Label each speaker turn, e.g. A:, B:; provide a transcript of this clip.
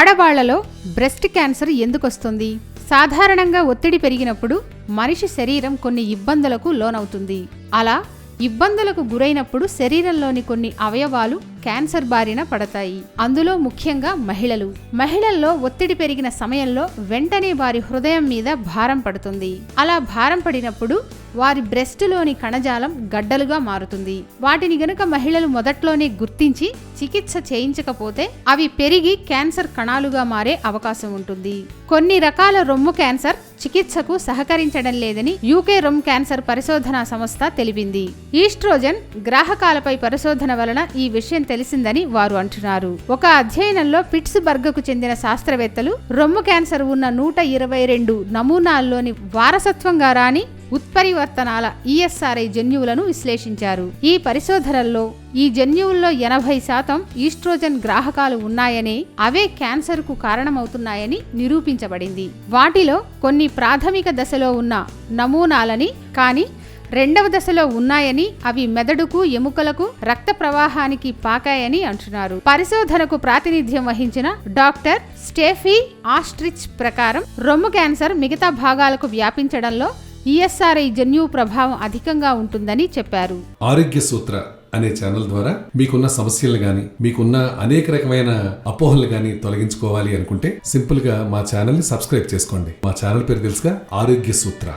A: ఆడవాళ్ళలో breast cancer ఎందుకు వస్తుంది సాధారణంగా ఒత్తిడి పెరిగినప్పుడు మనిషి శరీరం కొన్ని ఇబ్బందులకు లోనవుతుంది. అలా ఇబ్బందులకు గురైనప్పుడు శరీరంలోని కొన్ని అవయవాలు క్యాన్సర్ బారిన పడతాయి. అందులో ముఖ్యంగా మహిళలు. మహిళల్లో ఒత్తిడి పెరిగిన సమయంలో వెంటనే వారి హృదయం మీద భారం పడుతుంది. అలా భారం పడినప్పుడు వారి బ్రెస్టులోని కణజాలం గడ్డలుగా మారుతుంది. వాటిని గనుక మహిళలు మొదట్లోనే గుర్తించి చికిత్స చేయించకపోతే అవి పెరిగి క్యాన్సర్ కణాలుగా మారే అవకాశం ఉంటుంది. కొన్ని రకాల రొమ్ము క్యాన్సర్ చికిత్సకు సహకరించడం లేదని యూకే రొమ్ క్యాన్సర్ పరిశోధనా సంస్థ తెలిపింది. ఈస్ట్రోజన్ గ్రాహకాలపై పరిశోధన వలన ఈ విషయం తెలిసిందని వారు అంటున్నారు. ఒక అధ్యయనంలో పిట్స్ బర్గ్కు చెందిన శాస్త్రవేత్తలు రొమ్ము క్యాన్సర్ ఉన్న నూట ఇరవై రెండు నమూనాల్లోని వారసత్వంగా రాని ఉత్పరివర్తనాల ఈఎస్ఆర్ఐ జన్యువులను విశ్లేషించారు. ఈ పరిశోధనల్లో ఈ జన్యువుల్లో ఎనభై శాతం ఈస్ట్రోజన్ గ్రాహకాలు ఉన్నాయని అవే క్యాన్సర్కు కారణమవుతున్నాయని నిరూపించబడింది. వాటిలో కొన్ని ప్రాథమిక దశలో ఉన్న నమూనాలని కానీ రెండవ దశలో ఉన్నాయని అవి మెదడుకు ఎముకలకు రక్త ప్రవాహానికి పాకాయని అంటున్నారు. పరిశోధనకు ప్రాతినిధ్యం వహించిన డాక్టర్ స్టేఫీ ఆస్ట్రిచ్ ప్రకారం రొమ్ము క్యాన్సర్ మిగతా భాగాలకు వ్యాపించడంలో ఈఎస్ఆర్ఐ జన్యు ప్రభావం అధికంగా ఉంటుందని చెప్పారు.
B: ఆరోగ్య సూత్ర అనే ఛానల్ ద్వారా మీకున్న సమస్యలు గాని మీకున్న అనేక రకమైన అపోహలు గాని తొలగించుకోవాలి అనుకుంటే సింపుల్గా మా ఛానల్ని సబ్స్క్రైబ్ చేసుకోండి. మా ఛానల్ పేరు తెలుసుగా ఆరోగ్య సూత్ర.